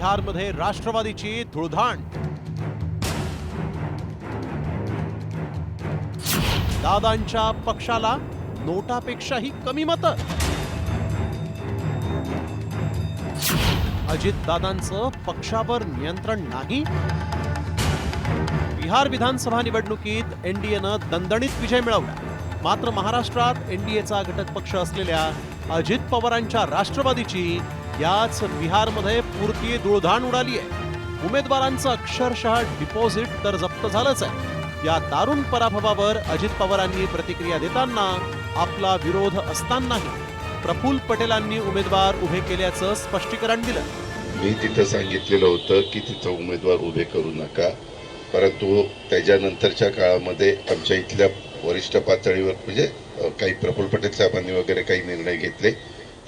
बिहारमध्ये राष्ट्रवादीची धुळधाण. दादांच्या पक्षाला नोटापेक्षाही कमी मतं. अजित दादांचं पक्षावर नियंत्रण नाही. बिहार विधानसभा निवडणुकीत एनडीएनं दणदणीत विजय मिळवला. मात्र महाराष्ट्रात एनडीएचा घटक पक्ष असलेल्या अजित पवारांच्या राष्ट्रवादीची याच बिहारमध्ये पुरती धुळधाण उडाली आहे. उमेदवारांचं अक्षरशः डिपॉझिट तर जप्त झालंच आहे. या दारुण पराभवावर अजित पवारांनी प्रतिक्रिया देताना आपला विरोध असतानाही प्रफुल्ल पटेलांनी उमेदवार उभे केल्याचं स्पष्टीकरण दिलं. मी तिथं सांगितलेलं होतं की तिथं उमेदवार उभे करू नका. परंतु त्याच्यानंतरच्या काळामध्ये आमच्या इथल्या वरिष्ठ पातळीवर म्हणजे काही प्रफुल्ल पटेल साहेबांनी वगैरे काही निर्णय घेतले.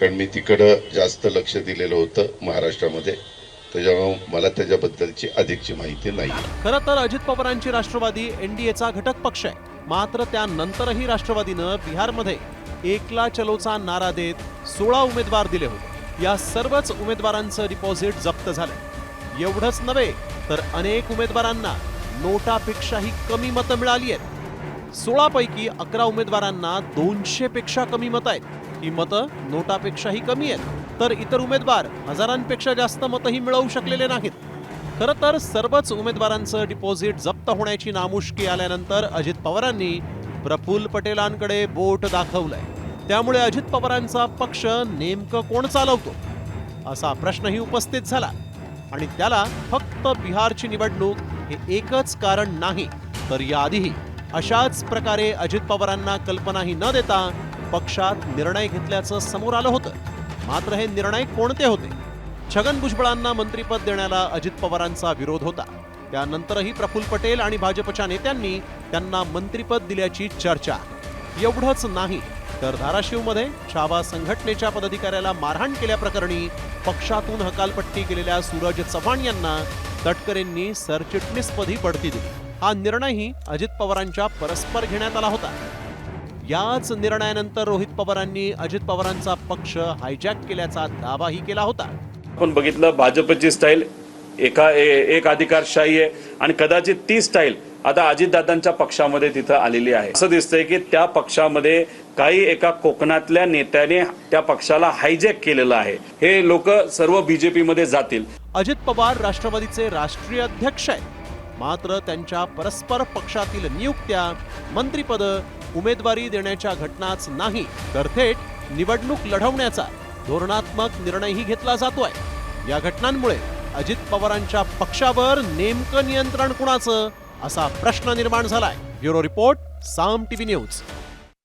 कारण मी तिकडं जास्त लक्ष दिलेलं होतं महाराष्ट्रामध्ये. त्याच्यामुळे मला त्याच्याबद्दलची अधिकची माहिती नाही खरं तर अजित पवारांची राष्ट्रवादी एनडीएचा घटक पक्ष आहे. मात्र त्यानंतरही राष्ट्रवादीनं बिहारमध्ये एकला चलोचा नारा देत सोळा उमेदवार दिले होते. या सर्वच उमेदवारांचं डिपॉझिट जप्त झालं एवढंच नव्हे तर अनेक उमेदवारांना नोटापेक्षाही कमी मतं मिळाली आहेत. सोळापैकी अकरा उमेदवारांना दोनशेपेक्षा कमी मतं आहेत. ही मतं नोटापेक्षाही कमी आहेत. तर इतर उमेदवार हजारांपेक्षा जास्त मतंही मिळवू शकलेले नाहीत. खरं तर सर्वच उमेदवारांचं डिपॉझिट जप्त होण्याची नामुष्की आल्यानंतर अजित पवारांनी प्रफुल्ल पटेलांकडे बोट दाखवलंय. त्यामुळे अजित पवारांचा पक्ष नेमकं कोण चालवतो? असा प्रश्नही उपस्थित झाला. आणि त्याला फक्त बिहारची निवडणूक हे एकच कारण नाही. तर याआधीही अशाच प्रकारे अजित पवारांना कल्पनाही न देता पक्षात निर्णय घेतल्याचं समोर आलं होतं. मात्र हे निर्णय कोणते होते? छगन भुजबळांना मंत्रीपद देण्याला अजित पवारांचा विरोध होता. त्यानंतरही प्रफुल्ल पटेल आणि भाजपच्या नेत्यांनी त्यांना मंत्रीपद दिल्याची चर्चा. एवढंच नाही तर धाराशिवमध्ये छावा संघटनेच्या पदाधिकाऱ्याला मारहाण केल्याप्रकरणी पक्षातून हकालपट्टी केलेल्या सूरज चव्हाण यांना तटकरेंनी सरचिटणीसपदी बढती दिली. हा निर्णयही अजित पवारांच्या परस्पर घेण्यात आला होता. याच निर्णयानंतर रोहित पवारांनी अजित पवारांचा पक्ष हायजॅक केल्याचा दावाही केला होता. आपण बघितलं भाजपची स्टाईल एका ए- एक अधिकारशाही आहे आणि कदाचित ती स्टाईल आता अजितदादांच्या पक्षामध्ये तिथं आलेली आहे. असं दिसतंय की त्या पक्षामध्ये काही एका कोकणातल्या नेत्याने त्या पक्षाला हायजॅक केलेलं आहे. हे लोक सर्व बीजेपी मध्ये जातील. अजित पवार राष्ट्रवादीचे राष्ट्रीय अध्यक्ष आहेत. मात्र त्यांच्या परस्पर पक्षातील नियुक्त्या मंत्रिपद उमेदवारी देण्याच्या घटनाच नाही तर थेट निवडणूक लढवण्याचा धोरणात्मक निर्णयही घेतला जातोय. या घटनांमुळे अजित पवारांच्या पक्षावर नेमकं नियंत्रण कुणाचं असा प्रश्न निर्माण झालाय. Bureau report Saam TV news.